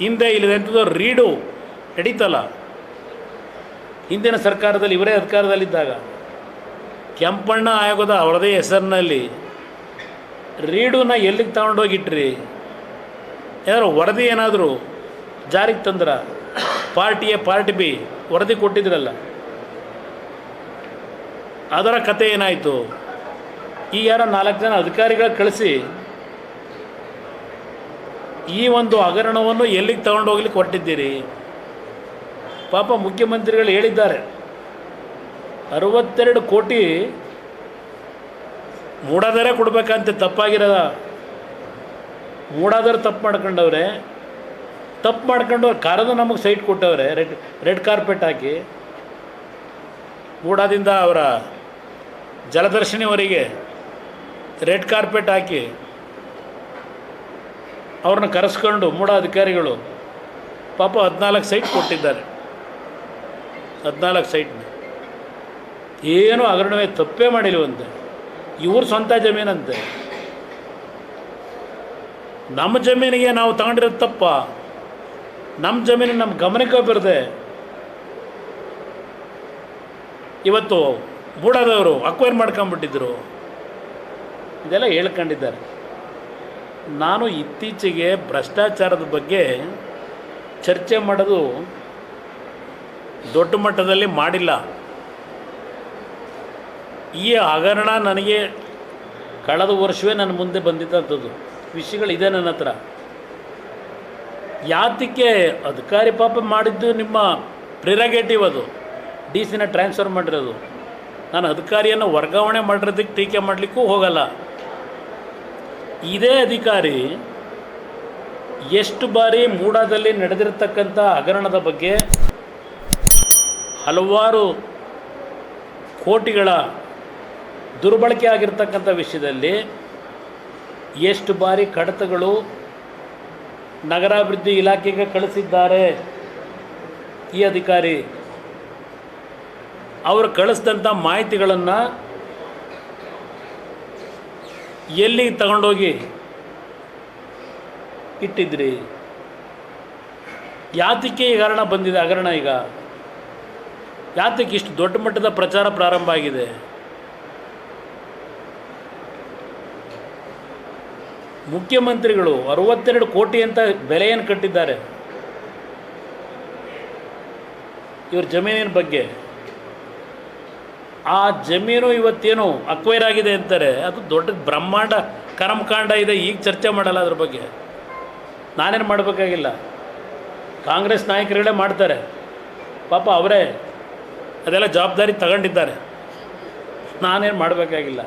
ಹಿಂದೆ ಇಲ್ಲದಂಥದ್ದು ರೀಡು ನಡೀತಲ್ಲ. ಹಿಂದಿನ ಸರ್ಕಾರದಲ್ಲಿ, ಇವರೇ ಅಧಿಕಾರದಲ್ಲಿದ್ದಾಗ ಕೆಂಪಣ್ಣ ಆಯೋಗದ ಅವರದೇ ಹೆಸರಿನಲ್ಲಿ ರೀಡುನ ಎಲ್ಲಿಗೆ ತಗೊಂಡೋಗಿಟ್ರಿ? ಏನಾದ್ರು ವರದಿ ಏನಾದರೂ ಜಾರಿಗೆ ತಂದ್ರ? ಪಾರ್ಟಿ ಎ ಪಾರ್ಟಿ ಬಿ, ವರದಿ ಕೊಟ್ಟಿದ್ರಲ್ಲ. ಅದರ ಕತೆ ಏನಾಯಿತು? ಈ ಯಾರ ನಾಲ್ಕು ಜನ ಅಧಿಕಾರಿಗಳ ಕಳಿಸಿ ಈ ಒಂದು ಹಗರಣವನ್ನು ಎಲ್ಲಿಗೆ ತಗೊಂಡೋಗ್ಲಿಕ್ಕೆ ಕೊಟ್ಟಿದ್ದೀರಿ ಪಾಪ ಮುಖ್ಯಮಂತ್ರಿಗಳು ಹೇಳಿದ್ದಾರೆ. ಅರವತ್ತೆರಡು ಕೋಟಿ ಮೂಡಾದರೆ ಕೊಡಬೇಕಂತೆ, ತಪ್ಪಾಗಿರೋದ. ಮೂಡಾದರೆ ತಪ್ಪು ಮಾಡ್ಕೊಂಡವ್ರೆ. ತಪ್ಪು ಮಾಡ್ಕೊಂಡು ಕರೆದು ನಮಗೆ ಸೈಟ್ ಕೊಟ್ಟವ್ರೆ, ರೆಡ್ ರೆಡ್ ಕಾರ್ಪೆಟ್ ಹಾಕಿ. ಮೂಡಾದಿಂದ ಅವರ ಜಲದರ್ಶಿನಿವರೆಗೆ ರೆಡ್ ಕಾರ್ಪೆಟ್ ಹಾಕಿ. ಅವ್ರನ್ನ ಕರೆಸ್ಕೊಂಡು ಮೂಡ ಅಧಿಕಾರಿಗಳು ಪಾಪ ಹದಿನಾಲ್ಕು ಸೈಟ್ ಕೊಟ್ಟಿದ್ದಾರೆ. ಹದಿನಾಲ್ಕು ಸೈಟ್ನ. ಏನು ಹಗರಣವೇ ತಪ್ಪೇ ಮಾಡಿಲ್ವಂತೆ. ಇವ್ರ ಸ್ವಂತ ಜಮೀನಂತೆ. ನಮ್ಮ ಜಮೀನಿಗೆ ನಾವು ತಗೊಂಡಿರೋದು ತಪ್ಪ. ನಮ್ಮ ಜಮೀನು ನಮ್ಮ ಗಮನಕ್ಕೆ ಬರದೆ. ಇವತ್ತು ಬೂಡಾದವರು ಅಕ್ವೈರ್ ಮಾಡ್ಕೊಂಬಿಟ್ಟಿದ್ರು ಇದೆಲ್ಲ ಹೇಳ್ಕೊಂಡಿದ್ದಾರೆ. ನಾನು ಇತ್ತೀಚೆಗೆ ಭ್ರಷ್ಟಾಚಾರದ ಬಗ್ಗೆ ಚರ್ಚೆ ಮಾಡೋದು ದೊಡ್ಡ ಮಟ್ಟದಲ್ಲಿ ಮಾಡಿಲ್ಲ. ಈ ಹಗರಣ ನನಗೆ ಕಳೆದ ವರ್ಷವೇ ನನ್ನ ಮುಂದೆ ಬಂದಿದ್ದಂಥದ್ದು ವಿಷಯಗಳಿದೆ ನನ್ನ ಹತ್ರ. ಯಾತಕ್ಕೆ ಅಧಿಕಾರಿ ಪಾಪ ಮಾಡಿದ್ದು ನಿಮ್ಮ ಪ್ರಿರಗೇಟಿವ್ ಅದು. ಡಿ ಸಿನ ಟ್ರಾನ್ಸ್ಫರ್ ಮಾಡಿರೋದು. ನಾನು ಅಧಿಕಾರಿಯನ್ನು ವರ್ಗಾವಣೆ ಮಾಡಿರೋದಕ್ಕೆ ಟೀಕೆ ಮಾಡಲಿಕ್ಕೂ ಹೋಗಲ್ಲ. ಇದೇ ಅಧಿಕಾರಿ ಎಷ್ಟು ಬಾರಿ ಮೂಡಾದಲ್ಲಿ ನಡೆದಿರತಕ್ಕಂಥ ಹಗರಣದ ಬಗ್ಗೆ ಹಲವಾರು ಕೋಟಿಗಳ ದುರ್ಬಳಕೆ ಆಗಿರ್ತಕ್ಕಂಥ ವಿಷಯದಲ್ಲಿ ಎಷ್ಟು ಬಾರಿ ಕಡತಗಳು ನಗರಾಭಿವೃದ್ಧಿ ಇಲಾಖೆಗೆ ಕಳಿಸಿದ್ದಾರೆ ಈ ಅಧಿಕಾರಿ. ಅವರು ಕಳಿಸಿದಂಥ ಮಾಹಿತಿಗಳನ್ನು ಎಲ್ಲಿ ತಗೊಂಡೋಗಿ ಇಟ್ಟಿದ್ರಿ? ಯಾತಕ್ಕೆ ಈ ಹಗರಣ ಬಂದಿದೆ? ಹಗರಣ ಈಗ ಯಾತಕ್ಕೆ ಇಷ್ಟು ದೊಡ್ಡ ಮಟ್ಟದ ಪ್ರಚಾರ ಪ್ರಾರಂಭ ಆಗಿದೆ? ಮುಖ್ಯಮಂತ್ರಿಗಳು ಅರವತ್ತೆರಡು ಕೋಟಿ ಅಂತ ಬೆಲೆಯನ್ನು ಕಟ್ಟಿದ್ದಾರೆ. ಇವ್ರ ಜಮೀನಿನ ಬಗ್ಗೆ ಆ ಜಮೀನು ಇವತ್ತೇನು ಅಕ್ವೈರ್ ಆಗಿದೆ ಅಂತಾರೆ, ಅದು ದೊಡ್ಡ ಬ್ರಹ್ಮಾಂಡ ಕರ್ಮಕಾಂಡ ಇದೆ, ಈಗ ಚರ್ಚೆ ಮಾಡಲ್ಲ ಅದ್ರ ಬಗ್ಗೆ. ನಾನೇನು ಮಾಡಬೇಕಾಗಿಲ್ಲ. ಕಾಂಗ್ರೆಸ್ ನಾಯಕರುಗಳೇ ಮಾಡ್ತಾರೆ. ಪಾಪ ಅವರೇ ಅದೆಲ್ಲ ಜವಾಬ್ದಾರಿ ತಗೊಂಡಿದ್ದಾರೆ. ನಾನೇನು ಮಾಡಬೇಕಾಗಿಲ್ಲ.